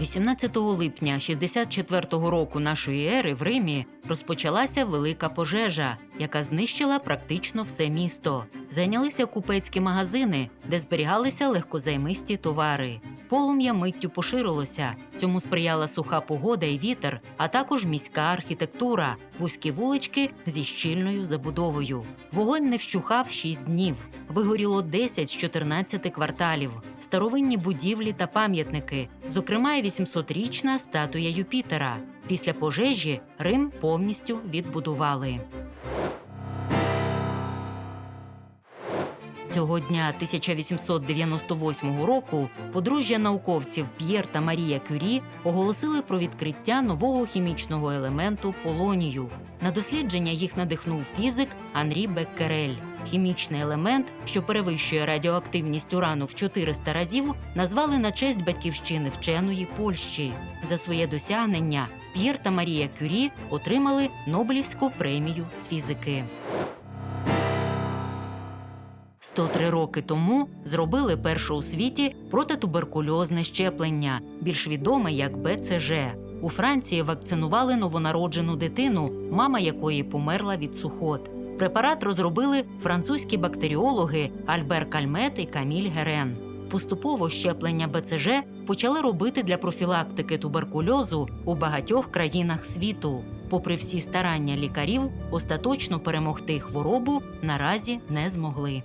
18 липня 64-го року нашої ери в Римі розпочалася велика пожежа, яка знищила практично все місто. Зайнялися купецькі магазини, де зберігалися легкозаймисті товари. Полум'я миттю поширилося. Цьому сприяла суха погода і вітер, а також міська архітектура, вузькі вулички зі щільною забудовою. Вогонь не вщухав 6 днів. Вигоріло 10 з 14 кварталів, старовинні будівлі та пам'ятники, зокрема й 800-річна статуя Юпітера. Після пожежі Рим повністю відбудували. Цього дня 1898 року подружжя науковців П'єр та Марія Кюрі оголосили про відкриття нового хімічного елементу полонію. На дослідження їх надихнув фізик Анрі Беккерель. Хімічний елемент, що перевищує радіоактивність урану в 400 разів, назвали на честь батьківщини вченої Польщі. За своє досягнення П'єр та Марія Кюрі отримали Нобелівську премію з фізики. 103 роки тому зробили перше у світі протитуберкульозне щеплення, більш відоме як БЦЖ. У Франції вакцинували новонароджену дитину, мама якої померла від сухот. Препарат розробили французькі бактеріологи Альбер Кальмет і Каміль Герен. Поступово щеплення БЦЖ почали робити для профілактики туберкульозу у багатьох країнах світу. Попри всі старання лікарів, остаточно перемогти хворобу наразі не змогли.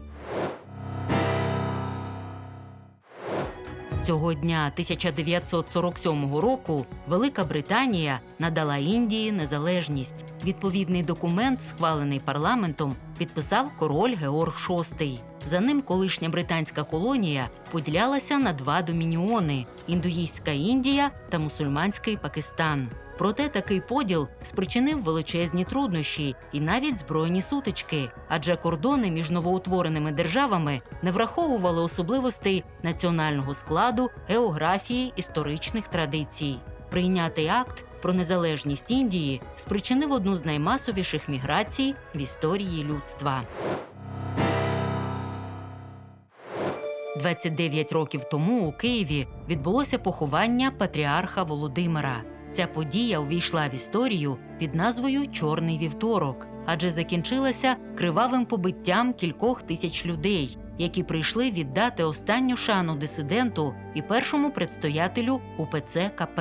Цього дня 1947 року Велика Британія надала Індії незалежність. Відповідний документ, схвалений парламентом, підписав король Георг VI. За ним колишня британська колонія поділялася на два домініони: індуїстська Індія та мусульманський Пакистан. Проте такий поділ спричинив величезні труднощі і навіть збройні сутички, адже кордони між новоутвореними державами не враховували особливостей національного складу, географії, історичних традицій. Прийнятий акт про незалежність Індії спричинив одну з наймасовіших міграцій в історії людства. 29 років тому у Києві відбулося поховання патріарха Володимира. Ця подія увійшла в історію під назвою Чорний вівторок, адже закінчилася кривавим побиттям кількох тисяч людей, які прийшли віддати останню шану дисиденту і першому предстоятелю УПЦ КП.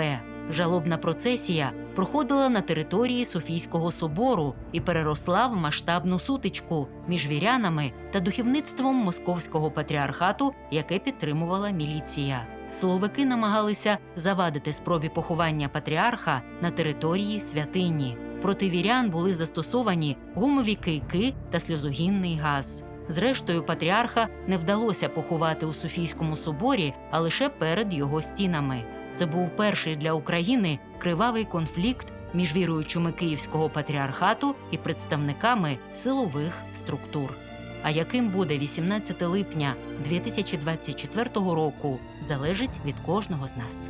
Жалобна процесія проходила на території Софійського собору і переросла в масштабну сутичку між вірянами та духовництвом московського патріархату, яке підтримувала міліція. Силовики намагалися завадити спробі поховання патріарха на території святині. Проти вірян були застосовані гумові кийки та сльозогінний газ. Зрештою, патріарха не вдалося поховати у Софійському соборі, а лише перед його стінами. Це був перший для України кривавий конфлікт між віруючими Київського патріархату і представниками силових структур. А яким буде 18 липня 2024 року, залежить від кожного з нас.